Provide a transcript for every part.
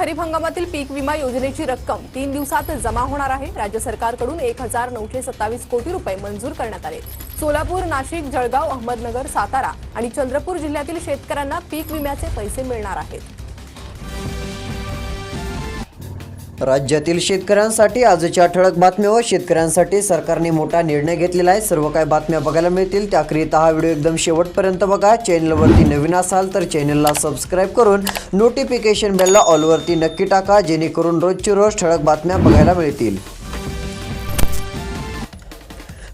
खरीप हंगामातील पीक विमा योजनेची रक्कम तीन दिवसात जमा होणार आहे. राज्य सरकारकडून एक हजार नऊशे सत्तावीस कोटी रुपये मंजूर करण्यात आले. सोलापूर नाशिक जळगाव अहमदनगर सातारा आणि चंद्रपूर जिल्ह्यातील शेतकऱ्यांना पीक विम्याचे पैसे मिळणार आहेत. राज्यातील शेतकऱ्यांसाठी आजच्या ठळक बातम्या व शेतकऱ्यांसाठी सरकारने मोठा निर्णय घेतलेला आहे. सर्व काही बातम्या बघायला मिळतील. त्याकरिता हा व्हिडिओ एकदम शेवटपर्यंत बघा. चॅनलवरती नवीन असाल तर चॅनलला सबस्क्राईब करून नोटिफिकेशन बेलला ऑलवरती नक्की टाका जेणेकरून रोजची रोज ठळक बातम्या बघायला मिळतील.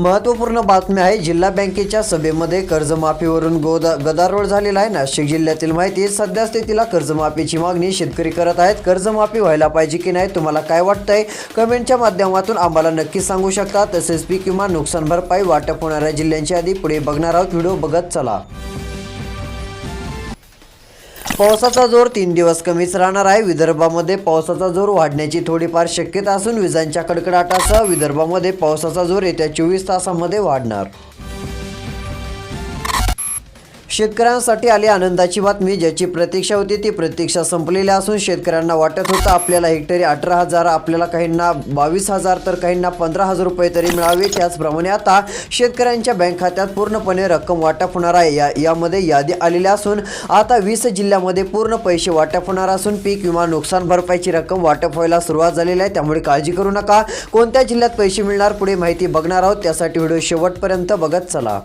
महत्त्वपूर्ण बातमी आहे जिल्हा बँकेच्या सभेमध्ये कर्जमाफीवरून गोदा गदारोळ झालेला आहे. नाशिक जिल्ह्यातील माहिती सध्या स्थितीला कर्जमाफीची मागणी शेतकरी करत आहेत. कर्जमाफी व्हायला पाहिजे की नाही तुम्हाला काय वाटतंय? कमेंटच्या माध्यमातून आम्हाला नक्की सांगू शकता. तसेच पीक किंवा नुकसान भरपाई वाटप होणाऱ्या जिल्ह्यांची आधी पुढे बघणार आहोत. व्हिडिओ बघत चला. पावसाचा जोर तीन दिवस कमीच राहणार आहे. विदर्भामध्ये पावसाचा जोर वाढण्याची थोडीफार शक्यता असून विजांच्या कडकडाटासह विदर्भामध्ये पावसाचा जोर येत्या चोवीस तासामध्ये वाढणार. शेतकऱ्यांसाठी आली आनंदाची बातमी ज्याची प्रतीक्षा होती ती प्रतीक्षा संपलेली असून शेतकऱ्यांना वाटत होतं आपल्याला हेक्टरी अठरा हजार आपल्याला काहींना बावीस हजार तर काहींना पंधरा हजार रुपये तरी मिळावे. त्याचप्रमाणे आता शेतकऱ्यांच्या बँक खात्यात पूर्णपणे रक्कम वाटप होणार आहे. या यामध्ये यादी आलेली असून आता वीस जिल्ह्यामध्ये पूर्ण पैसे वाटप होणार असून पीक विमा नुकसान भरपाईची रक्कम वाटप व्हायला सुरुवात झालेली आहे. त्यामुळे काळजी करू नका. कोणत्या जिल्ह्यात पैसे मिळणार पुढे माहिती बघणार आहोत. त्यासाठी व्हिडिओ शेवटपर्यंत बघत चला.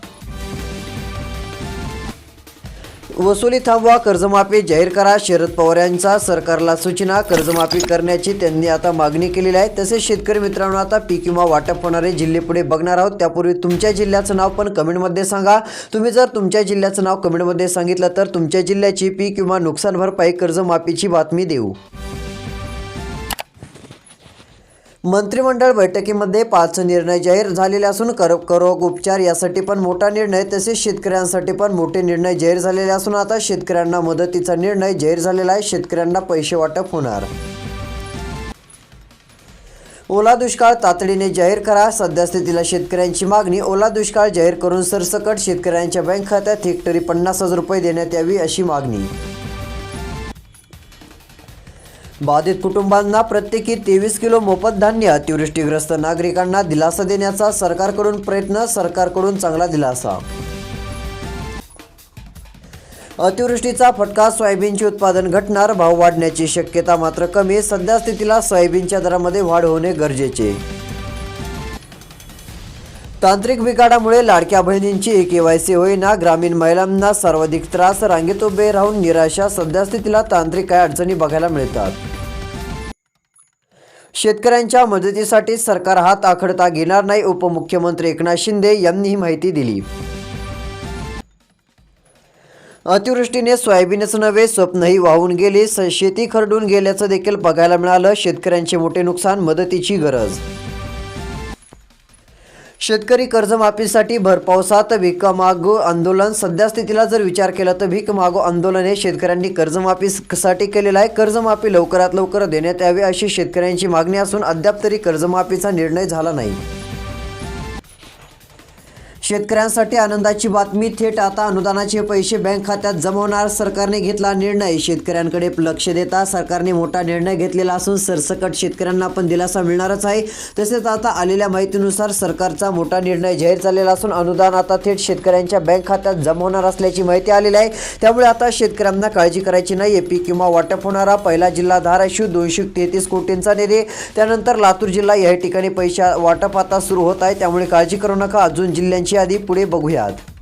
वसुली थांबवा कर्जमाफी जाहीर करा. शरद पवार यांचा सरकारला सूचना कर्जमाफी करण्याची त्यांनी आता मागणी केलेली आहे. तसेच शेतकरी मित्रांनो आता पीक विमा वाटप होणारे जिल्हे पुढे बघणार आहोत. त्यापूर्वी तुमच्या जिल्ह्याचं नाव पण कमेंटमध्ये सांगा. तुम्ही जर तुमच्या जिल्ह्याचं नाव कमेंटमध्ये सांगितलं तर तुमच्या जिल्ह्याची पीक विमा नुकसान भरपाई कर्जमाफीची बातमी देऊ. मंत्रिमंडळ बैठकीमध्ये पाच निर्णय जाहीर झालेले असून कर करोग उपचार यासाठी पण मोठा निर्णय तसेच शेतकऱ्यांसाठी पण मोठे निर्णय जाहीर झालेले असून आता शेतकऱ्यांना मदतीचा निर्णय जाहीर झालेला आहे. शेतकऱ्यांना पैसे वाटप होणार. ओला दुष्काळ तातडीने जाहीर करा. सध्या स्थितीला शेतकऱ्यांची मागणी ओला दुष्काळ जाहीर करून सरसकट शेतकऱ्यांच्या बँक खात्यात हेक्टरी पन्नास हजार रुपये देण्यात यावी अशी मागणी. बाधित कुटुंबांना प्रत्येकी तेवीस किलो मोफत धान्य अतिवृष्टीग्रस्त नागरिकांना दिलासा देण्याचा सरकारकडून प्रयत्न सरकारकडून चांगला दिलासा. अतिवृष्टीचा फटका सोयाबीनचे उत्पादन घटणार भाव वाढण्याची शक्यता मात्र कमी सध्या स्थितीला सोयाबीनच्या दरामध्ये वाढ होणे गरजेचे. तांत्रिक बिघाडामुळे लाडक्या बहिणींची केवायसी होईना ग्रामीण महिलांना सर्वाधिक त्रास रांगेत उभे राहून निराशा सध्या स्थितीला तांत्रिक काय अडचणी बघायला मिळतात. शेतकऱ्यांच्या मदतीसाठी सरकार हात आखडता घेणार नाही उपमुख्यमंत्री एकनाथ शिंदे यांनी ही माहिती दिली. अतिवृष्टीने सोयाबीनच नव्हे स्वप्नही वाहून गेली स- शेती खरडून गेल्याचं देखील बघायला मिळालं शेतकऱ्यांचे मोठे नुकसान मदतीची गरज शेतकरी कर्जमाफीसाठी भरपावसात भीक मागो आंदोलन. सध्या स्थितीला जर विचार केला तर भीक मागो आंदोलन हे शेतकऱ्यांनी कर्जमाफीसाठी केलेलं आहे. कर्जमाफी लवकरात लवकर देण्यात यावी अशी शेतकऱ्यांची मागणी असून अद्याप तरी कर्जमाफीचा निर्णय झाला नाही. शेतकऱ्यांसाठी आनंदाची बातमी थेट आता अनुदानाचे पैसे बँक खात्यात जमवणार सरकारने घेतला निर्णय. शेतकऱ्यांकडे लक्ष देता सरकारने मोठा निर्णय घेतलेला असून सरसकट शेतकऱ्यांना पण दिलासा मिळणारच आहे. तसेच आता आलेल्या माहितीनुसार सरकारचा मोठा निर्णय जाहीर झालेला असून अनुदान आता थेट शेतकऱ्यांच्या बँक खात्यात जमवणार असल्याची माहिती आलेली आहे. त्यामुळे आता शेतकऱ्यांना काळजी करायची नाही. पीक किंवा वाटप होणारा पहिला जिल्हा धाराशिव दोनशे तेहतीस कोटींचा निधी. त्यानंतर लातूर जिल्हा या ठिकाणी पैसा वाटप आता सुरू होत आहे. त्यामुळे काळजी करू नका. अजून जिल्ह्यांची आधी पुढे बघूयात.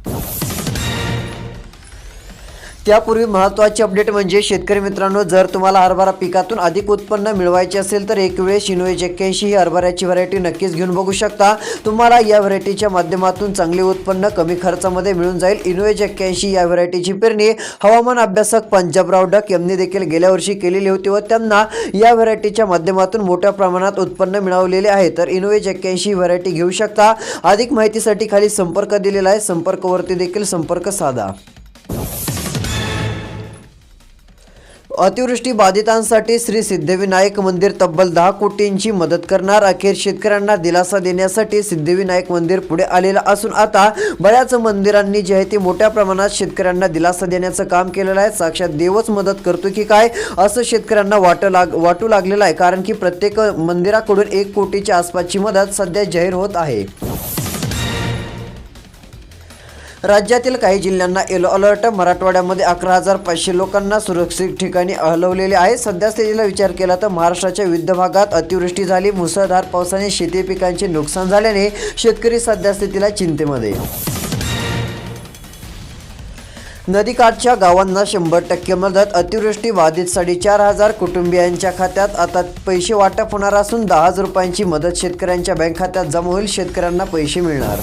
त्यापूर्वी महत्त्वाची अपडेट म्हणजे शेतकरी मित्रांनो जर तुम्हाला हरभरा पिकातून अधिक उत्पन्न मिळवायचे असेल तर एक वेळेस शिनोएच एक्क्याऐंशी ही हरभऱ्याची व्हरायटी नक्कीच घेऊन बघू शकता. तुम्हाला या व्हरायटीच्या माध्यमातून चांगले उत्पन्न कमी खर्चामध्ये मिळून जाईल. इनोएज एक्क्याऐंशी या व्हरायटीची पेरणी हवामान अभ्यासक पंजाबराव डक यांनी देखील गेल्या वर्षी केलेली होती व त्यांना या व्हरायटीच्या माध्यमातून मोठ्या प्रमाणात उत्पन्न मिळवलेले आहे. तर इनोएज एक्क्याऐंशी ही व्हरायटी घेऊ शकता. अधिक माहितीसाठी खाली संपर्क दिलेला आहे. संपर्कवरती देखील संपर्क साधा. अतिवृष्टी बाधितांसाठी श्री सिद्धिविनायक मंदिर तब्बल दहा कोटींची मदत करणार. अखेर शेतकऱ्यांना दिलासा देण्यासाठी सिद्धिविनायक मंदिर पुढे आलेलं असून आता बऱ्याच मंदिरांनी जे आहे ते मोठ्या प्रमाणात शेतकऱ्यांना दिलासा देण्याचं काम केलेलं आहे. साक्षात देवच मदत करतो की काय असं शेतकऱ्यांना वाट लाग वाटू लागलेलं आहे. कारण की प्रत्येक मंदिराकडून एक कोटीच्या आसपासची मदत सध्या जाहीर होत आहे. राज्यातील काही जिल्ह्यांना येलो अलर्ट मराठवाड्यामध्ये अकरा हजार पाचशे लोकांना सुरक्षित ठिकाणी हलवलेले आहे. सध्यास्थितीला विचार केला तर महाराष्ट्राच्या विविध भागात अतिवृष्टी झाली मुसळधार पावसाने शेती पिकांचे नुकसान झाल्याने शेतकरी सध्या स्थितीला चिंतेमध्ये. नदीकाठच्या गावांना शंभर टक्के मदत अतिवृष्टी बाधित साडेचार हजार कुटुंबियांच्या खात्यात. आता पैसे वाटप होणार असून दहा हजार रुपयांची मदत शेतकऱ्यांच्या बँक खात्यात जमा होईल शेतकऱ्यांना पैसे मिळणार.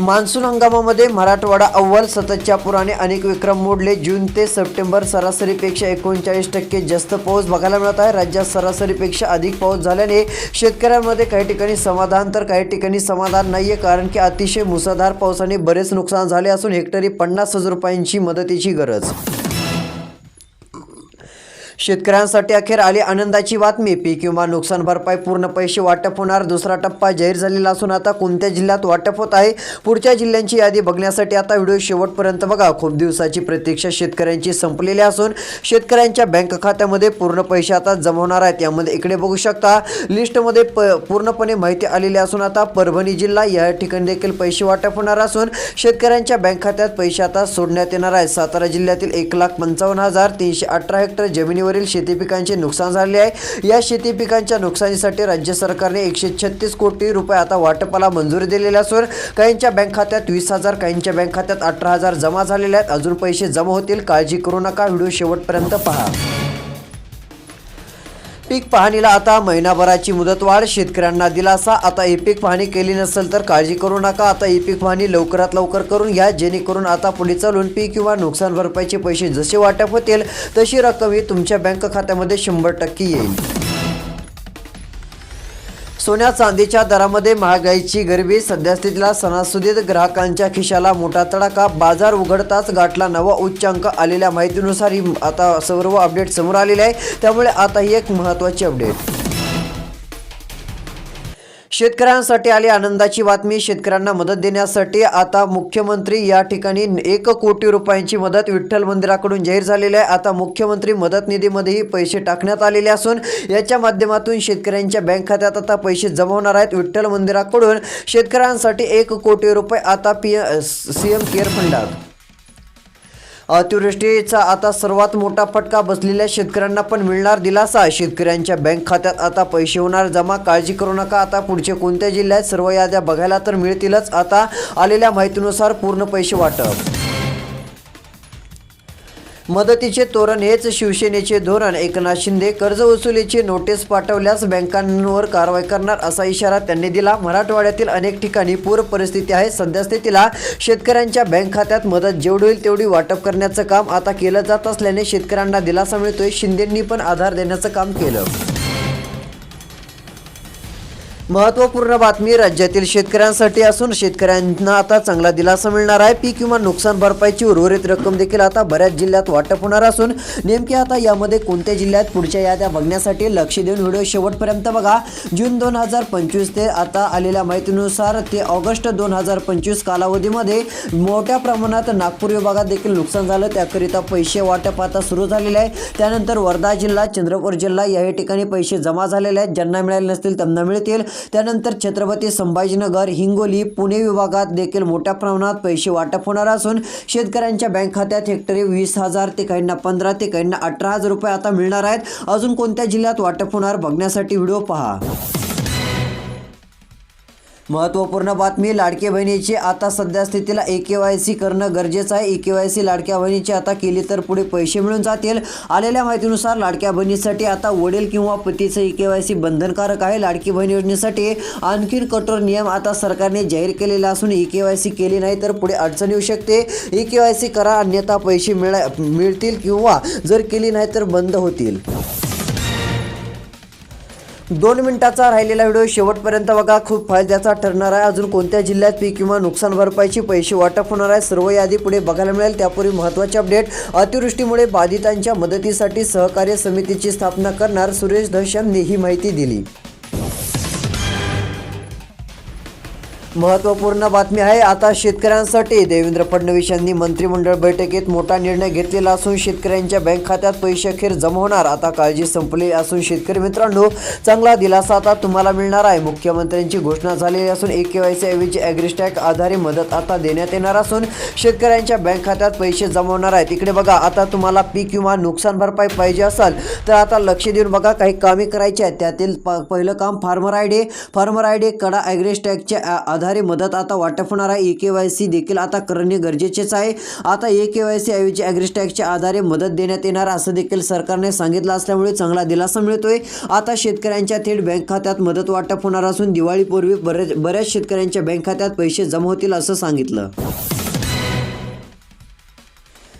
मान्सून हंगामामध्ये मराठवाडा अव्वल सततच्या पुराने अनेक विक्रम मोडले. जून ते सप्टेंबर सरासरीपेक्षा एकोणचाळीस टक्के जास्त पाऊस बघायला मिळत आहे. राज्यात सरासरीपेक्षा अधिक पाऊस झाल्याने शेतकऱ्यांमध्ये काही ठिकाणी समाधान तर काही ठिकाणी समाधान नाही आहे कारण की अतिशय मुसळधार पावसाने बरेच नुकसान झाले असून हेक्टरी पन्नास हजार रुपयांची मदतीची गरज. शेतकऱ्यांसाठी अखेर आली आनंदाची बातमी. पीक विमा नुकसान भरपाई पूर्ण पैसे वाटप होणार. दुसरा टप्पा जाहीर झालेला असून आता कोणत्या जिल्ह्यात वाटप होत आहे? पुढच्या जिल्ह्यांची यादी बघण्यासाठी आता व्हिडिओ शेवटपर्यंत बघा. खूप दिवसाची प्रतीक्षा शेतकऱ्यांची संपलेली असून शेतकऱ्यांच्या बँक खात्यामध्ये पूर्ण पैसे आता जमा होणार आहेत. यामध्ये इकडे बघू शकता लिस्टमध्ये प पूर्णपणे माहिती आलेली असून आता परभणी जिल्हा या ठिकाणी देखील पैसे वाटप होणार असून शेतकऱ्यांच्या बँक खात्यात पैसे आता सोडण्यात येणार आहेत. सातारा जिल्ह्यातील एक लाख पंचावन्न हजार तीनशे अठरा हेक्टर जमिनीवर जमिनीवरील शेती पिकांचे नुकसान झाले आहे. या शेती पिकांच्या नुकसानीसाठी राज्य सरकारने एकशे छत्तीस कोटी रुपये आता वाटपाला मंजुरी दिलेली असून काहींच्या बँक खात्यात वीस हजार काहींच्या बँक खात्यात अठरा हजार जमा झालेले आहेत. अजून पैसे जमा होतील. काळजी करू नका. व्हिडिओ शेवटपर्यंत पहा. पीक पाहणीला आता महिनाभराची मुदतवाढ शेतकऱ्यांना दिलासा. आता ही पीक पाहणी केली नसेल तर काळजी करू नका. आता ई पीक पाहणी लवकरात लवकर करून घ्या जेणेकरून आता पुढे चालून पीक किंवा नुकसान भरपाईचे पैसे जसे वाटप होतील तशी रक्कम ही तुमच्या बँक खात्यामध्ये शंभर टक्के येईल. सोन्या चांदीच्या दरामध्ये महागाईची गरिबी सध्यास्थितीला सणासुदीत ग्राहकांच्या खिशाला मोठा तडाखा बाजार उघडताच गाठला नवा उच्चांक आलेल्या माहितीनुसार ही आता सर्व अपडेट समोर आलेले आहे. त्यामुळे आता ही एक महत्त्वाची अपडेट. शेतकऱ्यांसाठी आली आनंदाची बातमी शेतकऱ्यांना मदत देण्यासाठी आता मुख्यमंत्री या ठिकाणी एक कोटी रुपयांची मदत विठ्ठल मंदिराकडून जाहीर झालेली आहे आता मुख्यमंत्री मदत निधीमध्येही पैसे टाकण्यात आलेले असून याच्या माध्यमातून शेतकऱ्यांच्या बँक खात्यात आता पैसे जमा होणार आहेत विठ्ठल मंदिराकडून शेतकऱ्यांसाठी एक कोटी रुपये आता पी सी एम केअर फंडात अतिवृष्टीचा आता सर्वात मोठा फटका बसलेल्या शेतकऱ्यांना पण मिळणार दिलासा. शेतकऱ्यांच्या बँक खात्यात आता पैसे होणार जमा. काळजी करू नका. आता पुढचे कोणत्या जिल्ह्यात सर्व याद्या बघायला तर मिळतीलच. आता आलेल्या माहितीनुसार पूर्ण पैसे वाटप मदतीचे तोरण हेच शिवसेनेचे धोरण. एकनाथ शिंदे कर्ज वसुलीची नोटीस पाठवल्यास बँकांवर कारवाई करणार असा इशारा त्यांनी दिला. मराठवाड्यातील अनेक ठिकाणी पूर परिस्थिती आहे. सद्यस्थितीला शेतकऱ्यांच्या बँक खात्यात मदत जेवढी होईल तेवढी वाटप करण्याचं काम आता केलं जात असल्याने शेतकऱ्यांना दिलासा मिळतोय. शिंदेंनी पण आधार देण्याचं काम केलं. महत्त्वपूर्ण बातमी राज्यातील शेतकऱ्यांसाठी असून शेतकऱ्यांना आता चांगला दिलासा मिळणार आहे. पीक किंवा नुकसान भरपाईची उर्वरित रक्कम देखील आता बऱ्याच जिल्ह्यात वाटप होणार असून नेमके आता यामध्ये कोणत्या जिल्ह्यात पुढच्या याद्या बघण्यासाठी लक्ष देऊन व्हिडिओ शेवटपर्यंत बघा. जून दोन हजार पंचवीस ते आता आलेल्या माहितीनुसार ते ऑगस्ट दोन हजार पंचवीस कालावधीमध्ये मोठ्या प्रमाणात नागपूर विभागात देखील नुकसान झालं. त्याकरिता पैसे वाटप आता सुरू झालेले आहे. त्यानंतर वर्धा जिल्हा चंद्रपूर जिल्हा या ठिकाणी पैसे जमा झालेले आहेत. ज्यांना मिळाले नसतील त्यांना मिळतील. त्यानंतर छत्रपती संभाजीनगर हिंगोली पुणे विभागात देखील मोठ्या प्रमाणात पैसे वाटप होणार असून शेतकऱ्यांच्या बँक खात्यात हेक्टरी वीस हजार ते काहींना पंधरा ते काहींना अठरा हजार रुपये आता मिळणार आहेत. अजून कोणत्या जिल्ह्यात वाटप होणार बघण्यासाठी व्हिडिओ पहा. महत्त्वपूर्ण बातमी लाडकी बहिणीची आता सध्या स्थितीला ए के वाय सी करणं गरजेचं आहे. ए के वाय सी लाडक्या बहिणीची आता केली तर पुढे पैसे मिळून जातील. आलेल्या माहितीनुसार लाडक्या बहिणीसाठी आता वडील किंवा पतीचं ए के वाय सी बंधनकारक आहे. लाडकी बहीण योजनेसाठी आणखीन कठोर नियम आता सरकारने जाहीर केलेला असून ई के वाय सी केली नाही तर पुढे अडचण येऊ शकते. ई के वाय सी करा अन्यथा पैसे मिळा मिळतील किंवा जर केली नाही तर बंद होतील. दोन मिनिटाचा राहिलेला व्हिडिओ शेवटपर्यंत बघा. खूप फायद्याचा ठरणार आहे. अजून कोणत्या जिल्ह्यात पीक किंवा नुकसान भरपाईची पैसे वाटप होणार आहे? सर्व यादी पुढे बघायला मिळेल. त्यापूर्वी महत्त्वाचे अपडेट अतिवृष्टीमुळे बाधितांच्या मदतीसाठी सहकार्य समितीची स्थापना करणार सुरेश धस यांनी ही माहिती दिली. महत्त्वपूर्ण बातमी आहे आता शेतकऱ्यांसाठी. देवेंद्र फडणवीस यांनी मंत्रिमंडळ बैठकीत मोठा निर्णय घेतलेला असून शेतकऱ्यांच्या बँक खात्यात पैसे अखेर जमा होणार. आता काळजी संपली असून शेतकरी मित्रांनो चांगला दिलासा आता तुम्हाला मिळणार आहे. मुख्यमंत्र्यांची घोषणा झालेली असून ए के वाय सी ऐवजी ॲग्रिस्टॅक आधारे मदत आता देण्यात येणार असून शेतकऱ्यांच्या बँक खात्यात पैसे जमा होणार आहेत. इकडे बघा आता तुम्हाला पीक विमा नुकसान भरपाई पाहिजे असाल तर आता लक्ष देऊन बघा काही कामे करायची आहेत. त्यातील प पहिलं काम farmer I D farmer I D कडा ॲग्रिस्टॅकच्या आधारे मदत आता वाटप होणार आहे. ए के वाय सी देखील आता करणे गरजेचेच आहे. आता ए के वाय सी ऐवजी ॲग्रिस्टॅकच्या आधारे मदत देण्यात येणार असं देखील सरकारने सांगितलं असल्यामुळे चांगला दिलासा मिळतोय. आता शेतकऱ्यांच्या थेट बँक खात्यात मदत वाटप होणार असून दिवाळीपूर्वी बरेच बऱ्याच शेतकऱ्यांच्या बँक खात्यात पैसे जमा होतील असं सांगितलं.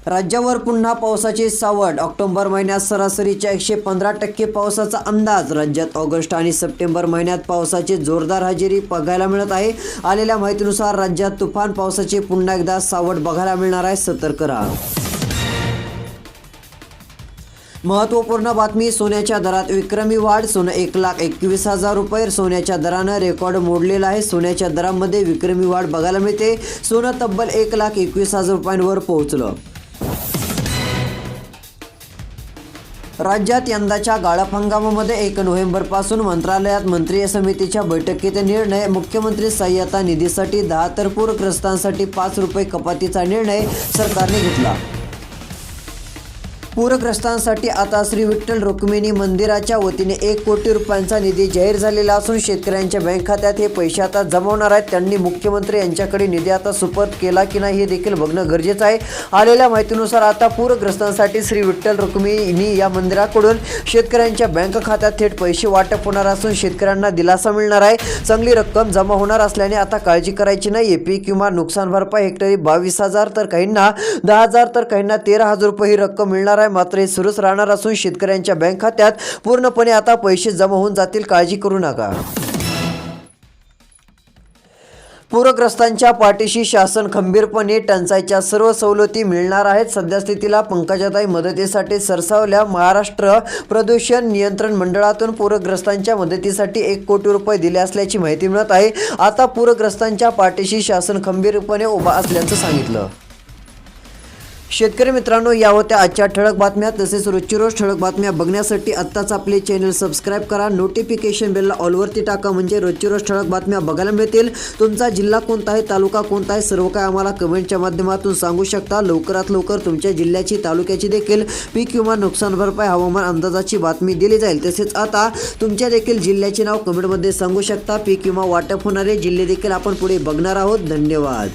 राज्यावर पुन्हा पावसाची सावट ऑक्टोबर महिन्यात सरासरीच्या एकशे पंधरा टक्के पावसाचा अंदाज. राज्यात ऑगस्ट आणि सप्टेंबर महिन्यात पावसाची जोरदार हजेरी बघायला मिळत आहे. आलेल्या माहितीनुसार राज्यात तुफान पावसाची पुन्हा एकदा सावट बघायला मिळणार आहे सतर्क राहा. महत्त्वपूर्ण बातमी सोन्याच्या दरात विक्रमी वाढ सोनं एक लाख एकवीस हजार रुपये. सोन्याच्या दरानं रेकॉर्ड मोडलेला आहे. सोन्याच्या दरामध्ये विक्रमी वाढ बघायला मिळते. सोनं तब्बल एक लाख एकवीस हजार रुपयांवर पोहोचलं. राज्यात यंदाच्या गाळप हंगामामध्ये एक नोव्हेंबरपासून मंत्रालयात मंत्रिय समितीच्या बैठकीत निर्णय मुख्यमंत्री सहाय्यता निधीसाठी दहा तर पूरग्रस्तांसाठी पाच रुपये कपातीचा निर्णय सरकारने घेतला. पूरग्रस्तांसाठी आता श्री विठ्ठल रुक्मिणी मंदिराच्या वतीने एक कोटी रुपयांचा निधी जाहीर झालेला असून शेतकऱ्यांच्या बँक खात्यात हे पैसे आता जमवणार आहेत. त्यांनी मुख्यमंत्री यांच्याकडे निधी आता सुपर्द केला की नाही हे देखील बघणं गरजेचं आहे. आलेल्या माहितीनुसार आता पूरग्रस्तांसाठी श्री विठ्ठल रुक्मिणी या मंदिराकडून शेतकऱ्यांच्या बँक खात्यात थेट पैसे वाटप होणार असून शेतकऱ्यांना दिलासा मिळणार आहे. चांगली रक्कम जमा होणार असल्याने आता काळजी करायची नाही. पीक किंवा नुकसान भरपाई हेक्टरी बावीस हजार तर काहींना दहा हजार तर काहींना तेरा हजार रुपये ही रक्कम मिळणार आहे. मात्र हे सुरूच राहणार असून शेतकऱ्यांच्या बँक खात्यात पूर्णपणे आता पैसे जमा होऊन जातील काळजी करू नका. पूरग्रस्तांच्या पाठीशी शासन खंबीरपणे टंचाईच्या सर्व सवलती मिळणार आहेत. सद्यस्थितीला पंकजाताई मदतीसाठी सरसावल्या महाराष्ट्र प्रदूषण नियंत्रण मंडळातून पूरग्रस्तांच्या मदतीसाठी एक कोटी रुपये दिले असल्याची माहिती मिळत आहे. आता पूरग्रस्तांच्या पाठीशी शासन खंबीरपणे उभा असल्याचं सांगितलं. शेतकरी मित्रांनो या होत्या आजच्या ठळक बातम्या. तसेच रोजची रोज ठळक बातम्या बघण्यासाठी आत्ताच आपले चॅनल सबस्क्राईब करा. नोटिफिकेशन बेलला ऑलवरती टाका म्हणजे रोजची रोज ठळक बातम्या बघायला मिळतील. तुमचा जिल्हा कोणता आहे तालुका कोणता आहे सर्व काय आम्हाला कमेंटच्या माध्यमातून सांगू शकता. लवकरात लवकर तुमच्या जिल्ह्याची तालुक्याची देखील पीक किंवा नुकसान भरपाई हवामान अंदाजाची बातमी दिली जाईल. तसेच आता तुमच्या देखील जिल्ह्याचे नाव कमेंटमध्ये सांगू शकता. पीक किंवा वाटप होणारे जिल्हे देखील आपण पुढे बघणार आहोत. धन्यवाद.